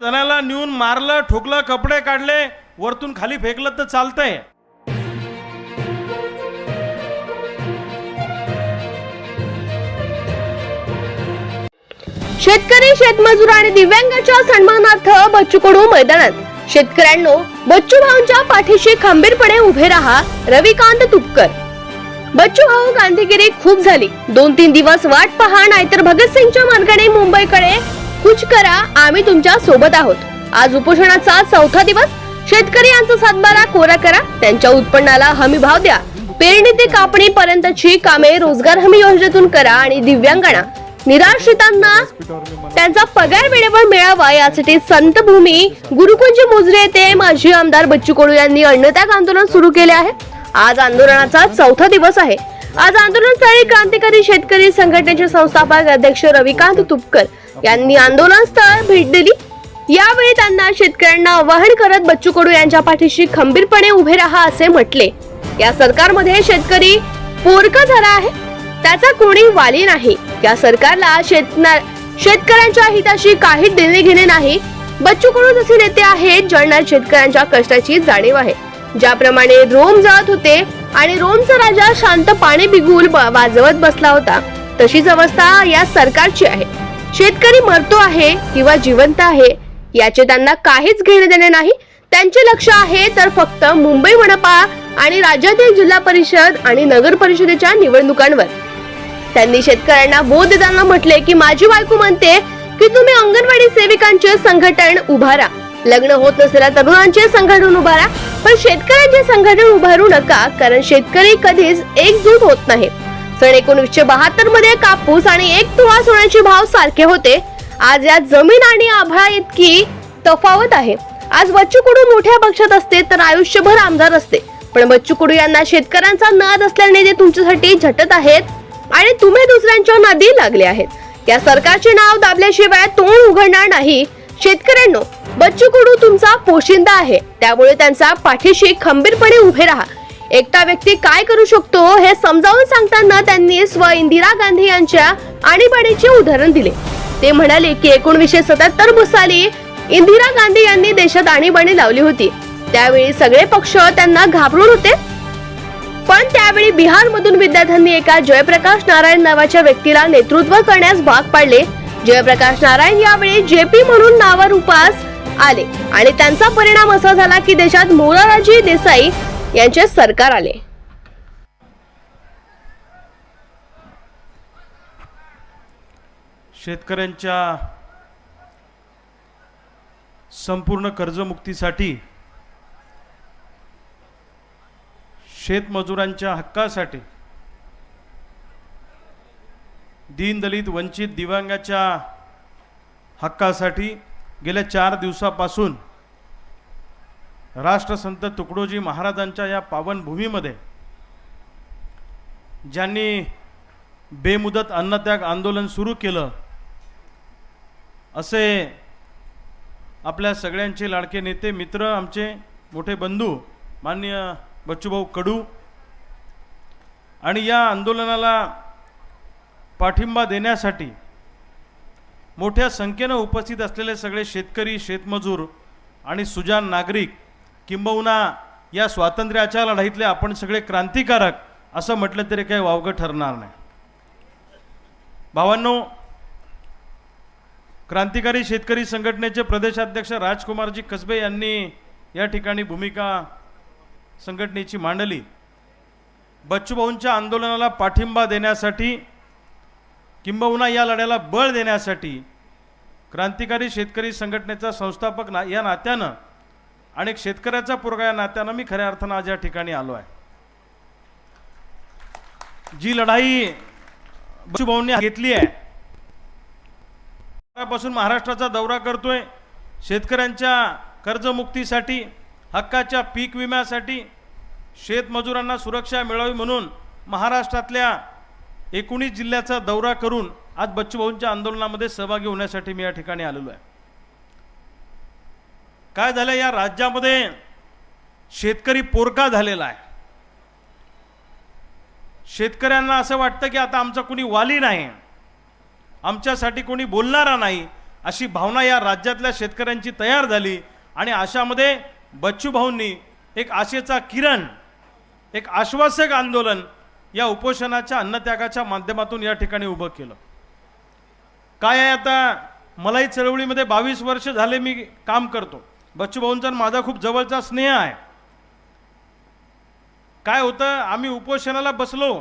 जणाला नेऊन मारलं ठोकलं कपडे काढले वरतून खाली फेकलं तर चालतंय. शेतकरी शेतमजूर आणि दिव्यांगाच्या सन्मानार्थ बच्चू कडू मैदानात. शेतकऱ्यांनो बच्चू भाऊंच्या पाठीशी खंबीरपणे उभे राहा रविकांत तुपकर. बच्चू भाऊ गांधीगिरी खूप झाली. दोन तीन दिवस वाट पहा नाहीतर भगतसिंगच्या मार्गाने मुंबईकडे कुछ करा. आम्ही तुमच्यासोबत आहोत. आज उपोषणाचा चौथा दिवस. शेतकरी यांचा सातबारा कोरा करा. त्यांच्या उत्पन्नाला हमी भाव द्या. पेरणी ते कापणी पर्यंतची कामे रोजगार हमी योजनेतून करा आणि दिव्यांगांना निराश्रितांना त्यांचा पगार वेळेवर मिळावा यासाठी संतभूमी गुरुकुंज मोजरे येथे माजी आमदार बच्चू कडू यांनी अन्नत्याग आंदोलन सुरू केले आहे. आज आंदोलनाचा चौथा दिवस आहे. आज आंदोलनस्थळी क्रांतिकारी शेतकरी संघटनेचे संस्थापक अध्यक्ष रविकांत तुपकर यांनी आंदोलनस्थळ भेट दिली. यावेळी त्यांना शेतकऱ्यांना आवाहन करत बच्चू कडू यांच्या पाठीशी खंबीरपणे उभे राहा असे म्हटले. या सरकारमध्ये शेतकरी पोरका झाला आहे. त्याचा कोणी वाली नाही. या सरकारला शेत शेतकऱ्यांच्या हिताशी काही देणे घेणे नाही. बच्चू कडू जसे नेते आहेत ज्यांना शेतकऱ्यांच्या कष्टाची जाणीव आहे. ज्याप्रमाणे रोम जळत होते आणि रोमचा राजा शांत पाणी बिगुल वाजवत बसला होता तशीच अवस्था या सरकारची आहे. शेतकरी मरतो आहे किंवा जिवंत आहे याचे त्यांना काहीच घेणे देणे नाही. त्यांचे लक्ष आहे तर फक्त मुंबई मनपा आणि राज्यातील जिल्हा परिषद आणि नगर परिषदेच्या निवडणुकांवर. त्यांनी शेतकऱ्यांना बोध देताना म्हटले की माझी बायको म्हणते की तुम्ही अंगणवाडी सेविकांचे संघटन उभारा. लग्न होत नसलेल्या तरुणांचे संघटन उभारा. पण शेतकऱ्यांचे संघटन उभारू नका कारण शेतकरी कधीच एकजूट होत नाही. सन एकोणीसशे बहात्तरमध्ये कापूस आणि एक तुळा सोन्याचे भाव सारखे होते. आज या जमीन आणि आभाळा इतकी तफावत आहे. आज बच्चू कडू मोठ्या पक्षात असते तर आयुष्यभर आमदार असते. पण बच्चू कडू यांना शेतकऱ्यांचा नाद असल्याने ते तुमच्यासाठी झटत आहेत आणि तुम्ही दुसऱ्यांच्या नादी लागले आहेत. या सरकारचे नाव दाबल्याशिवाय तोंड उघडणार नाही. शेतकऱ्यांनो बच्चू कडू तुमचा पोशिंदा आहे. त्यामुळे त्यांचा पाठीशी खंबीरपणे उभे राहा. एकटा व्यक्ती काय करू शकतो हे समजावून सांगताना त्यांनी स्व इंदिरा गांधी यांच्या आणीबाणीचे उदाहरण दिले. ते म्हणाले की एकोणीसशे सत्याहत्तर साली इंदिरा गांधी यांनी देशात आणीबाणी लावली होती. त्यावेळी सगळे पक्ष त्यांना घाबरून होते. पण त्यावेळी बिहार मधून विद्यार्थ्यांनी एका जयप्रकाश नारायण नावाच्या व्यक्तीला नेतृत्व करण्यास भाग पाडले. जयप्रकाश नारायण यावेळी जेपी म्हणून नावारूपास आले आणि त्यांचा परिणाम असा झाला की देशात मोरारजी देसाई यांचे सरकार आले. शेतकऱ्यांच्या संपूर्ण कर्जमुक्तीसाठी शेतमजुरांच्या हक्कासाठी दीनदलित वंचित दिव्यांगाच्या हक्कासाठी गेल्या चार दिवसापासून राष्ट्रसंत तुकडोजी महाराजांच्या या पावनभूमीमध्ये ज्यांनी बेमुदत अन्नत्याग आंदोलन सुरू केलं असे आपल्या सगळ्यांचे लाडके नेते मित्र आमचे मोठे बंधू मान्य बच्चूभाऊ कडू आणि या आंदोलनाला पाठिंबा देण्यासाठी मोठ्या संख्येनं उपस्थित असलेले सगळे शेतकरी शेतमजूर आणि सुजान नागरिक किंबहुना या स्वातंत्र्याच्या लढाईतले आपण सगळे क्रांतिकारक असं म्हटलं तरी काही वावगं ठरणार नाही. भावांनो क्रांतिकारी शेतकरी संघटनेचे प्रदेशाध्यक्ष राजकुमारजी कसबे यांनी या ठिकाणी भूमिका संघटनेची मांडली. बच्चूभाऊंच्या आंदोलनाला पाठिंबा देण्यासाठी किंबहुना या लढ्याला बळ देण्यासाठी क्रांतिकारी शेतकरी संघटनेचा संस्थापक ना या नात्यानं आणि एक शेतकऱ्याचा पोरगा या नात्यानं मी खऱ्या अर्थानं आज या ठिकाणी आलो आहे. जी लढाई बच्चूभाऊंनी घेतली आहे पासून महाराष्ट्राचा दौरा करतोय शेतकऱ्यांच्या कर्जमुक्तीसाठी हक्काच्या पीक विम्यासाठी शेतमजुरांना सुरक्षा मिळावी म्हणून महाराष्ट्रातल्या एकोणीस जिल्ह्याचा दौरा करून आज बच्चूभाऊंच्या आंदोलनामध्ये सहभागी होण्यासाठी मी या ठिकाणी आलेलो आहे. काय झालं या राज्यामध्ये? शेतकरी पोरका झालेला आहे. शेतकऱ्यांना असं वाटतं की आता आमचा कोणी वाली नाही. आमच्यासाठी कोणी बोलणारा नाही. अशी भावना या राज्यातल्या शेतकऱ्यांची तयार झाली. आणि अशामध्ये बच्चूभाऊंनी एक आशेचा किरण एक आश्वासक आंदोलन या उपोषणाच्या अन्नत्यागाच्या माध्यमातून या ठिकाणी उभं केलं. काय आहे आता? मलाही चळवळीमध्ये बावीस वर्ष झाले मी काम करतो. बच्चूभाऊंचा माझा खूप जवळचा स्नेह आहे. काय होतं आम्ही उपोषणाला बसलो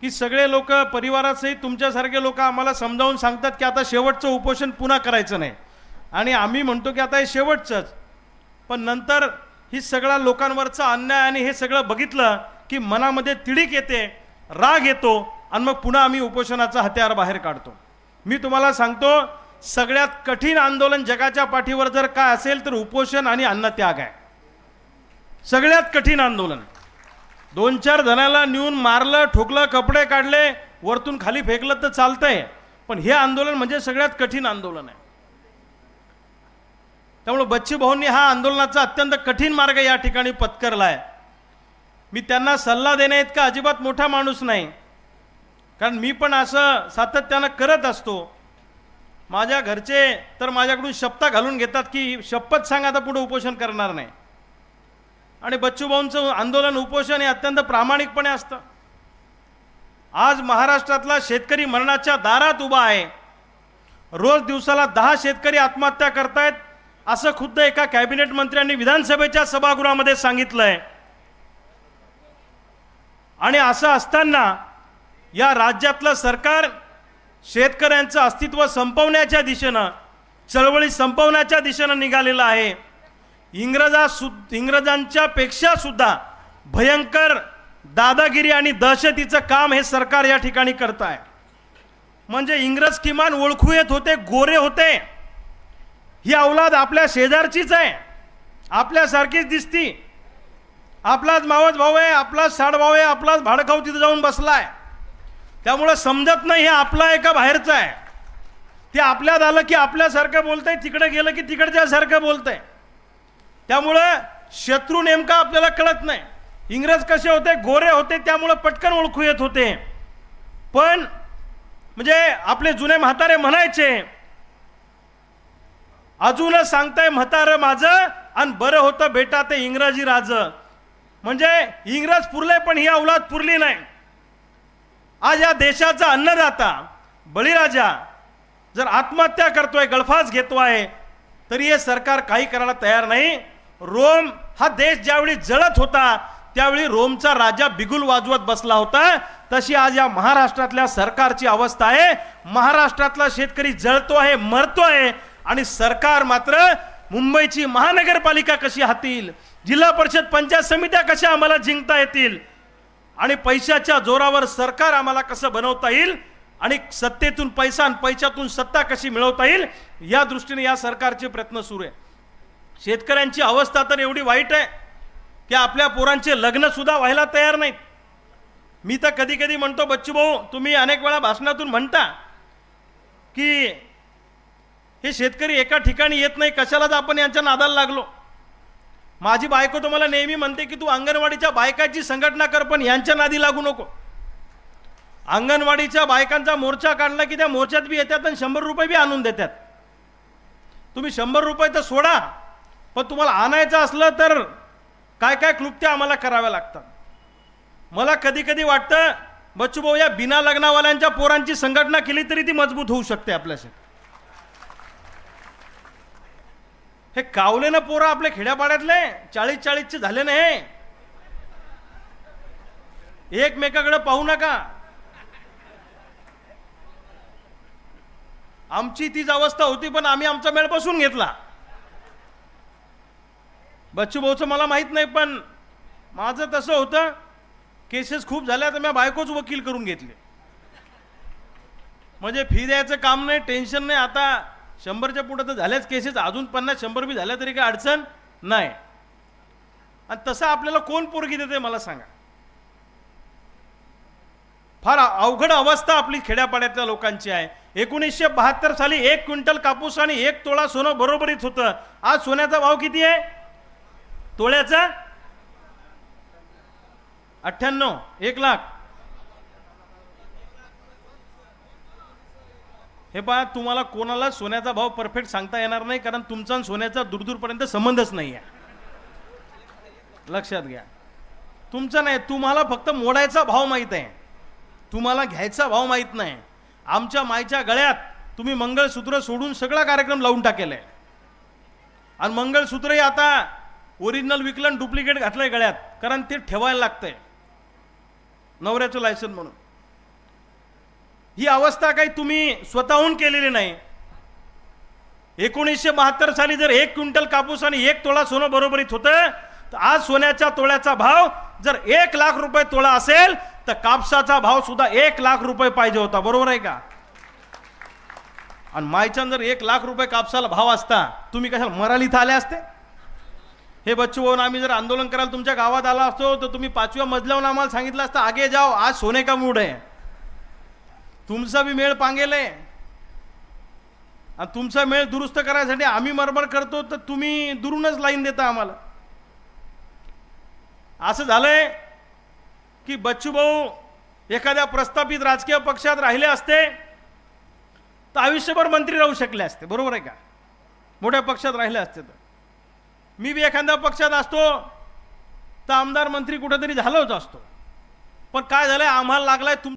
की सगळे लोक परिवारासहित तुमच्यासारखे लोक आम्हाला समजावून सांगतात की आता शेवटचं उपोषण पुन्हा करायचं नाही. आणि आम्ही म्हणतो की आता हे शेवटचंच. पण नंतर ही सगळ्या लोकांवरचा अन्याय आणि हे सगळं बघितलं की मनामध्ये तिडीक येते राग येतो आणि मग पुन्हा आम्ही उपोषणाचा हत्यार बाहेर काढतो. मी तुम्हाला सांगतो सगळ्यात कठीण आंदोलन जगाच्या पाठीवर जर काय असेल तर उपोषण आणि अन्नत्याग आहे. सगळ्यात कठीण आंदोलन. दोन चार जणाला नेऊन मारलं ठोकलं कपडे काढले वरतून खाली फेकलं तर चालतंय. पण हे आंदोलन म्हणजे सगळ्यात कठीण आंदोलन आहे. त्यामुळे बच्ची भाऊंनी हा आंदोलनाचा अत्यंत कठीण मार्ग या ठिकाणी पत्करला आहे मी त्यांना सल्ला देण्या इतका अजिबात मोठा माणूस नाही. कारण मी पण असं सातत्यानं करत असतो. माझ्या घरचे तर माझ्याकडून शपथा घालून घेतात की शपथ सांग आता पुढे उपोषण करणार नाही. आणि बच्चूभाऊंचं आंदोलन उपोषण हे अत्यंत प्रामाणिकपणे असतं. आज महाराष्ट्रातला शेतकरी मरणाच्या दारात उभा आहे. रोज दिवसाला दहा शेतकरी आत्महत्या करतायत असं खुद्द एका कॅबिनेट मंत्र्यांनी विधानसभेच्या सभागृहामध्ये सांगितलं आहे आणि असं असताना या राज्यातलं सरकार शेतकऱ्यांचं अस्तित्व संपवण्याच्या दिशेनं चळवळी संपवण्याच्या दिशेनं निघालेलं आहे. इंग्रजा सु इंग्रजांच्या सुद्धा भयंकर दादागिरी आणि दहशतीचं काम हे सरकार या ठिकाणी करत आहे म्हणजे इंग्रज किमान ओळखू येत होते गोरे होते. ही अवलाद आपल्या शेजारचीच आहे. आपल्यासारखीच दिसती. आपलाच मावस भाऊ आहे आपलाच साडभाऊ आहे आपलाच भाडखाऊ तिथं जाऊन बसला आहे त्यामुळं समजत नाही हे आपला आहे का बाहेरचं आहे. ते आपल्यात आलं की आपल्यासारखं बोलतंय तिकडे गेलं की तिकडच्यासारखं बोलतंय. त्यामुळं शत्रू नेमका आपल्याला कळत नाही. इंग्रज कसे होते गोरे होते त्यामुळं पटकन ओळखू येत होते. पण म्हणजे आपले जुने म्हातारे म्हणायचे अजून सांगताय म्हातारं माझं आणि बरं होतं बेटा ते इंग्रजी राज. म्हणजे इंग्रज पुरले पण ही अवलाद पुरली नाही. आज या देशाचा अन्नदाता बळीराजा जर आत्महत्या करतोय गळफास घेतो आहे तरी हे सरकार काही करायला तयार नाही. रोम हा देश ज्यावेळी जळत होता त्यावेळी रोमचा राजा बिगुल वाजवत बसला होता. तशी आज या महाराष्ट्रातल्या सरकारची अवस्था आहे. महाराष्ट्रातला शेतकरी जळतो आहे मरतो आहे आणि सरकार मात्र मुंबईची महानगरपालिका कशी हातील जिल्हा परिषद पंचायत समित्या कशा आम्हाला जिंकता येतील आणि पैशाच्या जोरावर सरकार आम्हाला कसं बनवता येईल आणि सत्तेतून पैसा आणि पैशातून सत्ता कशी मिळवता येईल या दृष्टीने या सरकारचे प्रयत्न सुरू आहे. शेतकऱ्यांची अवस्था तर एवढी वाईट आहे की आपल्या पोरांचे लग्नसुद्धा व्हायला तयार नाहीत. मी तर कधी कधी म्हणतो बच्चू भाऊ तुम्ही अनेक वेळा भाषणातून म्हणता की हे शेतकरी एका ठिकाणी येत नाही कशालाच आपण यांच्या नादाला लागलो. माझी बायको तुम्हाला नेहमी म्हणते की तू अंगणवाडीच्या बायकाची संघटना कर पण यांच्या नादी लागू नको. अंगणवाडीच्या बायकांचा मोर्चा काढला की त्या मोर्चात बी येतात आणि शंभर रुपये बी आणून देतात. तुम्ही शंभर रुपये तर सोडा पण तुम्हाला आणायचं असलं तर काय काय क्लुप्त्या आम्हाला कराव्या लागतात. मला कधी कधी वाटतं बच्चूभाऊ या बिना लग्नावाल्यांच्या पोरांची संघटना केली तरी ती मजबूत होऊ शकते आपल्याशी हे कावले ना पोरं आपल्या खेड्यापाड्यातले चाळीस चाळीसचे झाले नाही एकमेकाकडे पाहू नका. आमची तीच अवस्था होती पण आम्ही आमचा मेळ बसून घेतला. बच्चू भाऊचं मला माहीत नाही पण माझं तसं होतं केसेस खूप झाल्या तर मी बायकोच वकील करून घेतले. म्हणजे फी द्यायचं काम नाही टेन्शन नाही आता शंभरच्या पुढं तर झाल्याच केसेस अजून पन्नास शंभर बी झाल्या तरी काही अडचण नाही. आणि तसं आपल्याला कोण पोरगी देते मला सांगा. फार अवघड अवस्था आपली खेड्यापाड्यातल्या लोकांची आहे. एकोणीसशे बहात्तर साली एक क्विंटल कापूस आणि एक तोळा सोनं बरोबरीत होतं. आज सोन्याचा भाव किती आहे? तोळ्याचा? अठ्ठ्याण्णव एक लाख. हे पहा तुम्हाला कोणाला सोन्याचा भाव परफेक्ट सांगता येणार नाही कारण तुमचा आणि सोन्याचा दूरदूरपर्यंत संबंधच नाही आहे. लक्षात घ्या. तुमचा नाही तुम्हाला फक्त मोडायचा भाव माहीत आहे. तुम्हाला घ्यायचा भाव माहीत नाही. आमच्या मायच्या गळ्यात तुम्ही मंगळसूत्र सोडून सगळा कार्यक्रम लावून टाकेलाय. आणि मंगळसूत्रही आता ओरिजिनल विकलं डुप्लिकेट डुप्लिकेट घातलंय गळ्यात कारण ते ठेवायला लागतंय. नवऱ्याचं लायसन म्हणून. ही अवस्था काही तुम्ही स्वतःहून केलेली नाही. एकोणीसशे बहात्तर साली जर एक क्विंटल कापूस आणि एक तोळा सोनं बरोबरीत होतं तर आज सोन्याच्या तोळ्याचा भाव जर एक लाख रुपये तोळा असेल तर कापसाचा भाव सुद्धा एक लाख रुपये पाहिजे होता. बरोबर आहे का? आणि मायच्यान जर एक लाख रुपये कापसाला भाव असता तुम्ही कशाला मराली इथं आले असते? हे बच्चू भाऊन आम्ही जर आंदोलन करायला तुमच्या गावात आला असतो तर तुम्ही पाचव्या मजल्यावर आम्हाला सांगितलं असतं आगे जाओ आज सोने का मूड आहे. तुमचा बी मेळ पांगेल आहे. आणि तुमचा मेळ दुरुस्त करायसाठी आम्ही मरमर करतो तर तुम्ही दुरूनच लाईन देता आम्हाला. असं झालंय की बच्चू भाऊ एखाद्या प्रस्थापित राजकीय पक्षात राहिले असते तर आयुष्यभर मंत्री राहू शकले असते बरोबर आहे का? मोठ्या पक्षात राहिले असते तर. मी बी एखाद्या पक्षात असतो तर आमदार मंत्री कुठेतरी झालोच असतो. पण काय झालंय? आम्हाला लागलाय तुम